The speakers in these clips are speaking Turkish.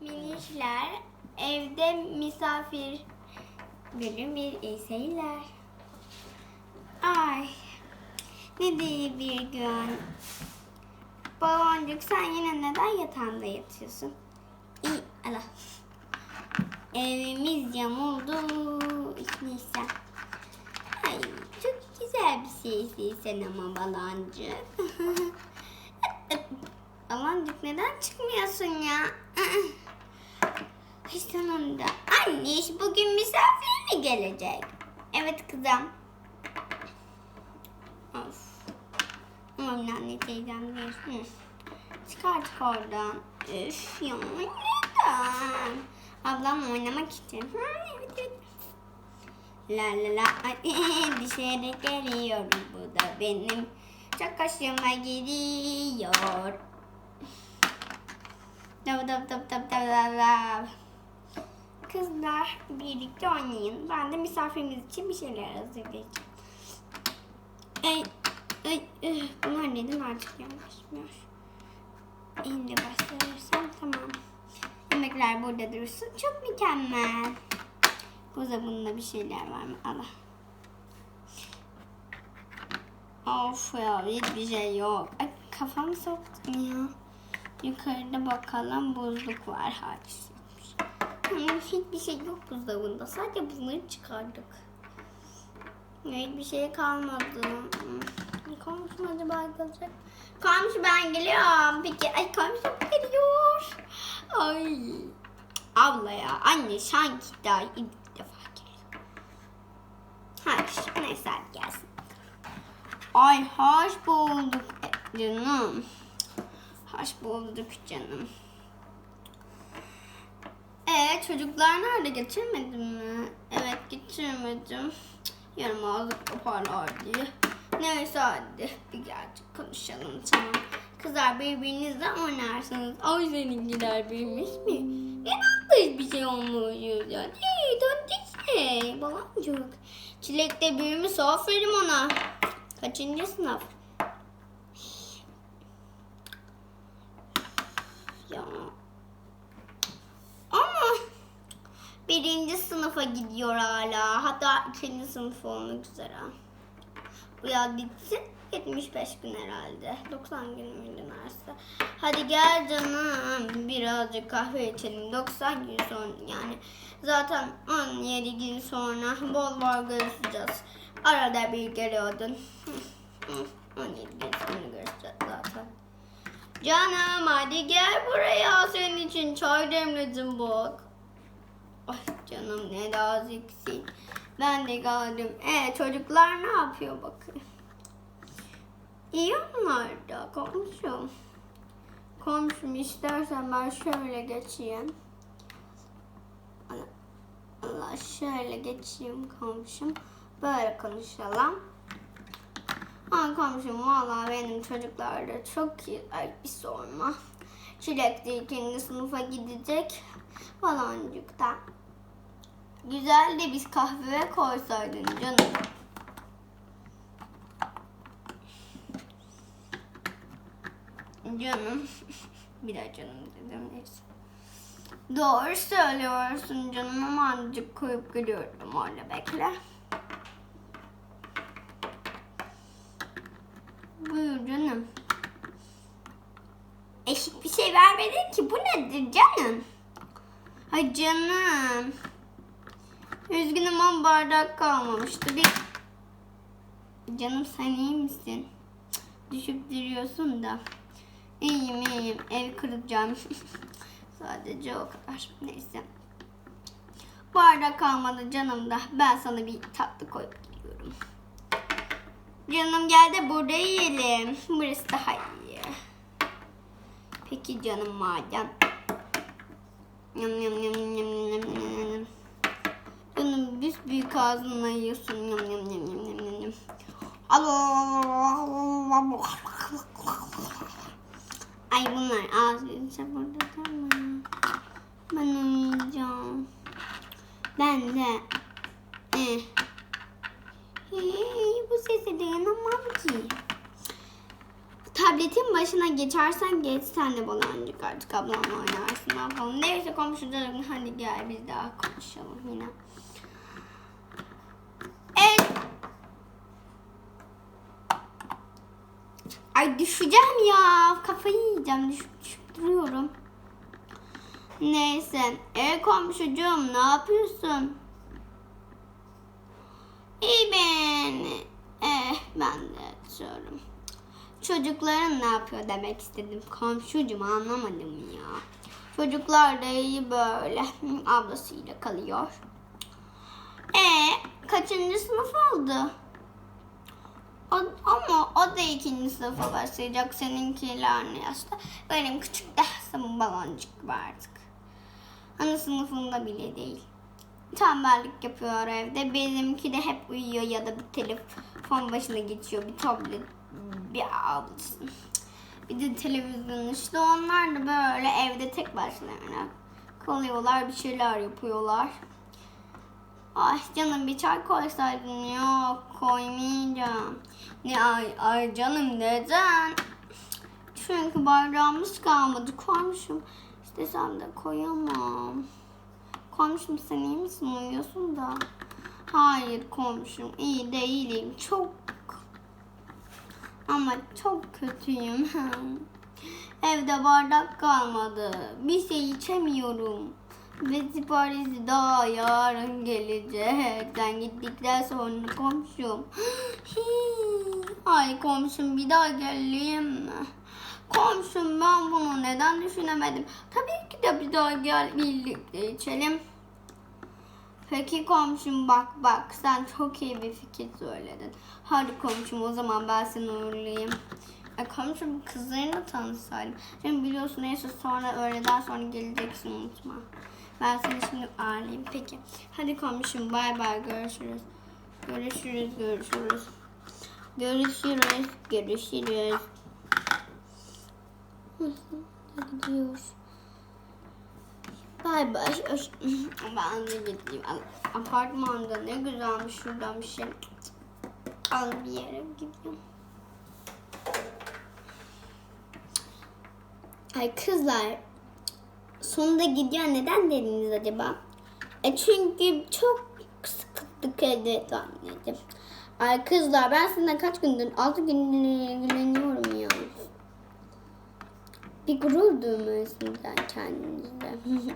Minişler evde misafir bölüm bir iyi. Ay ne de iyi bir gün. Baloncuk sen yine neden yatağında yatıyorsun? İyi Allah. Evimiz yamuldu. Neyse. Ay çok güzel bir şeysin sen ama baloncuk. Baloncuk neden çıkmıyorsun ya? Ay sonunda. Anne bugün misafir mi gelecek? Evet kızım. Of. Aman anne teyzem. Hı. Çıkarttık oradan. Üf ya neden? Ablam oynamak için. Ha, evet evet. La la la. Dışarı geliyorum. Bu da benim. Çok hoşuma gidiyor. Dav dav dav dav dav dav dav. Kızlar birlikte oynayın. Ben de misafirimiz için bir şeyler hazırlayacağım. Ey, ay, ıh, bunlar neden artık yanaşmıyor? Elimle bastırırsam tamam. Yemekler burada dursun. Çok mükemmel. Buzdolabında bir şeyler var mı? Allah. Of ya hiçbir şey yok. Ay, kafamı soktum ya. Yukarıda bakalım buzluk var hadise. Ama hiçbir şey yok buzdolabında. Sadece bunları çıkardık. Hiçbir şey kalmadı. Komşum acaba gelecek? Komşu ben geliyorum. Peki ay komşum geliyor. Ay. Abla ya anne sanki daha ilk defa geliyor. Hayır neyse gelsin. Ay hoş bulduk e, canım. Bulduk canım. Ee çocuklar nerede getirmedin mi? Evet getirmedim. Yarım ağızlık yaparlar diye. Neyse hadi bir gerçek konuşalım tamam. Kızlar birbirinizle oynarsınız. Ay seninkiler büyümüş mü? Neden hiçbir şey olmuyor ya? Değil, tontik şey. Balancık. Çilek de büyümüş aferin ona. Kaçıncı sınıf? Ya. Ama birinci sınıfa gidiyor hala. Hatta ikinci sınıf olmak üzere. Bu yaz bitsin. 75 gün herhalde. 90 gün müydü neredeyse. Hadi gel canım. Birazcık kahve içelim. 90 gün sonra yani. Zaten 17 gün sonra bol bol görüşeceğiz. Arada bir geliyordun. Hı, hı, 17 gün sonra görüşeceğiz zaten. Canım hadi gel buraya. Senin için çay demledim bak. Ay canım ne naziksin. Ben de geldim. E çocuklar ne yapıyor bakın. İyi onlar da komşum. Komşum istersen ben şöyle geçeyim. Allah, şöyle geçeyim komşum. Böyle konuşalım. Ay komşum valla benim çocuklar da çok iyi. Ay bir sorma. Çilek de ikinci sınıfa gidecek. Baloncuk da. Güzel de biz kahveye koysaydın canım. Canım. Bir daha canım dedim neyse. Doğru söylüyorsun canım ama azıcık koyup geliyorum orada bekle. Buyur canım. Eşit bir şey vermedin ki bu nedir canım? Ay canım. Üzgünüm ama bardak kalmamıştı. Bir... Canım sen iyi misin? Düşüp duruyorsun da. İyiyim iyiyim. Ev kıracağım. Sadece o kadar. Neyse. Bardak kalmadı canım da. Ben sana bir tatlı koyup geliyorum. Canım gel de burada yiyelim. Burası daha iyi. Peki canım madem. Yum yum yum ağzınla yiyorsun. Yum yum yum yum yum yum. Ay bunlar ağzınıza burada tamam. Ben uyuyacağım. Ben de. Eh. Hey, bu sese dayanamam ki. Tabletin başına geçersen geç sen de baloncuk artık ablanla oynarsın yapalım. Neyse komşularım hadi gel biz daha konuşalım yine. Evet. Düşeceğim ya. Kafayı yiyeceğim. Düşüp düşüp duruyorum. Neyse. E komşucuğum ne yapıyorsun? İyi ben. Eh ben de yatıyorum. Çocukların ne yapıyor demek istedim. Komşucum anlamadım ya. Çocuklar da iyi böyle ablasıyla kalıyor. E kaçıncı sınıf oldu? O, ama o da ikinci sınıfa başlayacak. Seninkiler aynı yaşta. Benim küçük dersim baloncuk var artık. Ana sınıfında bile değil. Tembellik yapıyor evde. Benimki de hep uyuyor ya da bir telefon başına geçiyor. Bir tablet, bir ablası. Bir de televizyon işte onlar da böyle evde tek başlarına kalıyorlar bir şeyler yapıyorlar. Ay canım bir çay koysaydın yok koymayacağım. Ne ay, ay canım neden? Çünkü bardağımız kalmadı komşum. İstesem de koyamam. Komşum sen iyi misin uyuyorsun da? Hayır komşum iyi değilim çok. Ama çok kötüyüm. Evde bardak kalmadı. Bir şey içemiyorum. Ve siparişi daha yarın gelecek. Sen gittikten sonra komşum. Ay komşum bir daha geleyim mi? Komşum ben bunu neden düşünemedim? Tabii ki de bir daha gel birlikte içelim. Peki komşum bak bak sen çok iyi bir fikir söyledin. Hadi komşum o zaman ben seni uğurlayayım. E komşum kızlarını tanısaydım. Şimdi biliyorsun neyse sonra öğleden sonra geleceksin unutma. Ben seni şimdi ağırlayayım. Peki. Hadi komşum bay bay görüşürüz. Görüşürüz görüşürüz. Görüşürüz görüşürüz. Gidiyoruz. Bay bay. Ben de gideyim. Apartmanda ne güzelmiş şuradan bir şey. Al bir yere gidiyorum. Ay kızlar sonunda gidiyor neden dediniz acaba? E çünkü çok sıkıldık evde anneciğim. Ay kızlar ben sizinle kaç gündür, altı gündür ilgileniyorum ya. Bir gurur duymuyorsunuz kendinizde.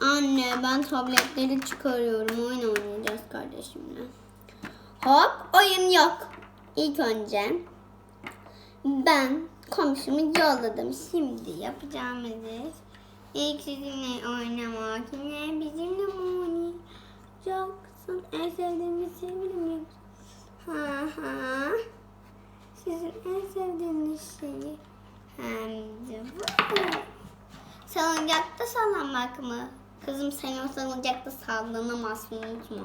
Anne ben tabletleri çıkarıyorum. Oyun oynayacağız kardeşimle. Hop oyun yok. İlk önce ben komşumu yolladım. Şimdi yapacağımız ilk sizinle oynamak. Yine bizimle mi oynayacaksın? En sevdiğimiz sevgilim Ha ha. Sizin en sevdiğiniz şeyi hem de bu. Salıncakta sallanmak mı? Kızım sen o salıncakta sallanamazsın unutma.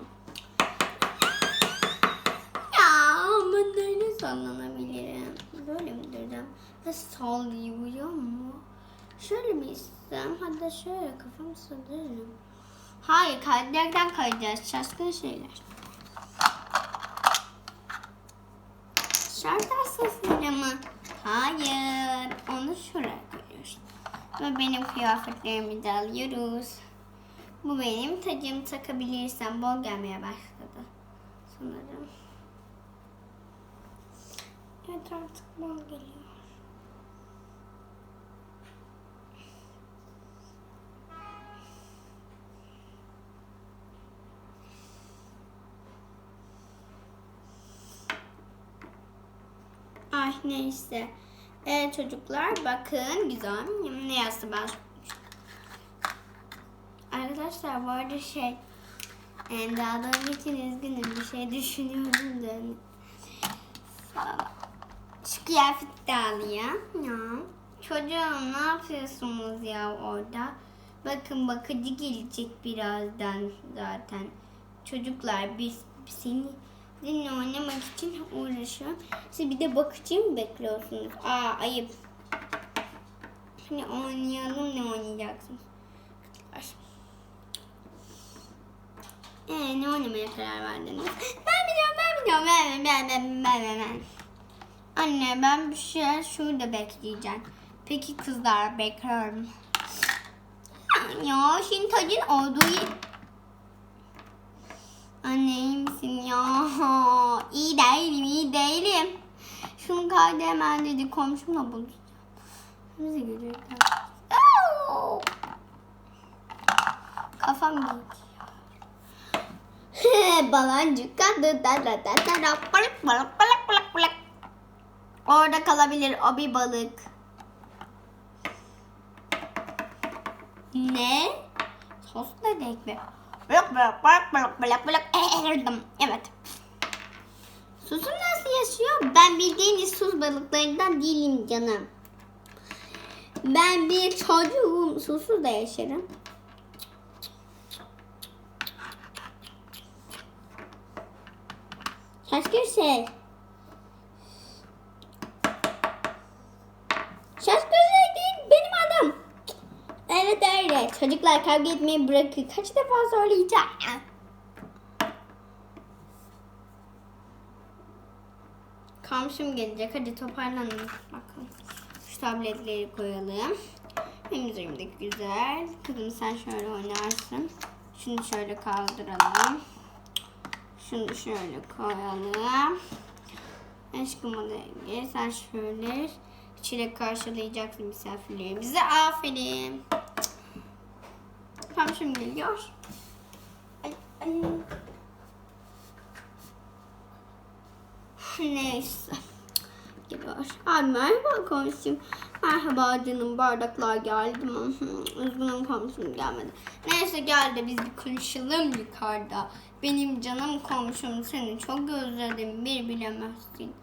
Ya ama nerede sallanabilirim? Böyle mi duracağım? Ben sallayabiliyor mu? Şöyle mi istem? Hatta şöyle kafamı sallarım. Hayır kaydıraktan kayacağız. Şaşkın şeyler. Şarj hastasıyla mı? Hayır. Onu şuraya koyuyoruz. Ve benim kıyafetlerimi de alıyoruz. Bu benim tacım takabilirsem bol gelmeye başladı. Sanırım. Evet artık bol geliyor. Ay neyse. Evet çocuklar bakın güzel ne yazdı ben. Arkadaşlar bu arada şey daha doğru için üzgünüm bir şey düşünüyordum da. Şu kıyafet de alayım. Ya. Çocuğum ne yapıyorsunuz ya orada? Bakın bakıcı gelecek birazdan zaten. Çocuklar biz seni Seninle oynamak için uğraşıyorum. Siz bir de bakıcı mı bekliyorsunuz? Aa ayıp. Hani oynayalım ne oynayacaksınız? Ee, ne oynamaya karar verdiniz? Ben biliyorum, ben biliyorum. Ben, ben, ben, ben, ben, ben. Anne ben bir şey şurada bekleyeceğim. Peki kızlar bekliyorum. Ya şimdi tacın olduğu. Anne iyi misin ya? İyi değilim, iyi değilim. Şunu kaydı hemen dedi komşumla buluşacağım. Bize görecekler. Au! Kafam gidiyor. Balancık kadı da da da da da balık balık balık balık balık. Orada kalabilir o bir balık. Ne? Sos ne demek balık. Erdim. Evet. Susum nasıl yaşıyor? Ben bildiğiniz sus balıklarından değilim canım. Ben bir çocuğum. Susuz da yaşarım. Şaşkın şey. Şaşkın şey değil benim adam. Evet öyle. Çocuklar kavga etmeyi bırakın. Kaç defa söyleyeceğim. Komşum gelecek. Hadi toparlanın. Bakın. Şu tabletleri koyalım. Üzerimde güzel. Kızım sen şöyle oynarsın. Şunu şöyle kaldıralım. Şunu şöyle koyalım. Aşkım odaya sen şöyle çilek karşılayacaksın misafirlerimizi. Aferin. Komşum geliyor. Ay, ay. Neyse. Geliyor. Ay merhaba komşum. Merhaba canım bardaklar geldi mi? Üzgünüm komşum gelmedi. Neyse gel de biz bir konuşalım yukarıda. Benim canım komşum seni çok özledim bir bilemezsin.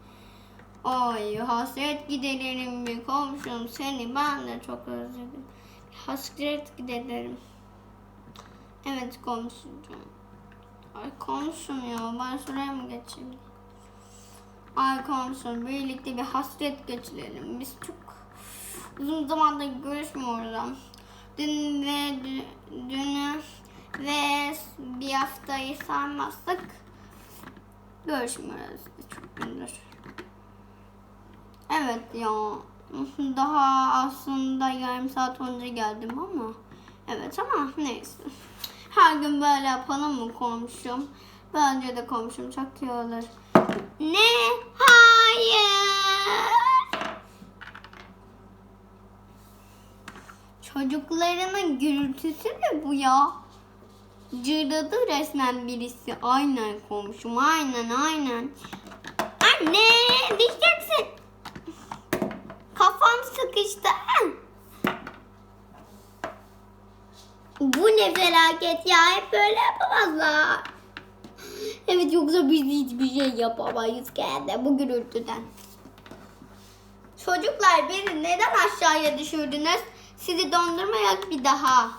Ay hasret giderim bir komşum seni ben de çok özledim. Hasret giderim. Evet komşucuğum. Ay komşum ya ben şuraya mı geçeyim? Ay komşum birlikte bir hasret geçirelim. Biz çok uzun zamandır görüşmüyoruz. Dün ve dü- dünü ve bir haftayı saymazsak görüşmüyoruz çok gündür. Evet ya. Daha aslında yarım saat önce geldim ama. Evet ama neyse. Her gün böyle yapalım mı komşum? Bence de komşum çok iyi olur. Ne? Hayır. Çocuklarının gürültüsü mü bu ya? Cırladı resmen birisi. Aynen komşum. Aynen aynen. Anne düşeceksin. Kafam sıkıştı. Bu ne felaket ya. Hep böyle yapamazlar. Evet yoksa biz hiçbir şey yapamayız kendi bu gürültüden. Çocuklar beni neden aşağıya düşürdünüz? Sizi dondurmayak bir daha.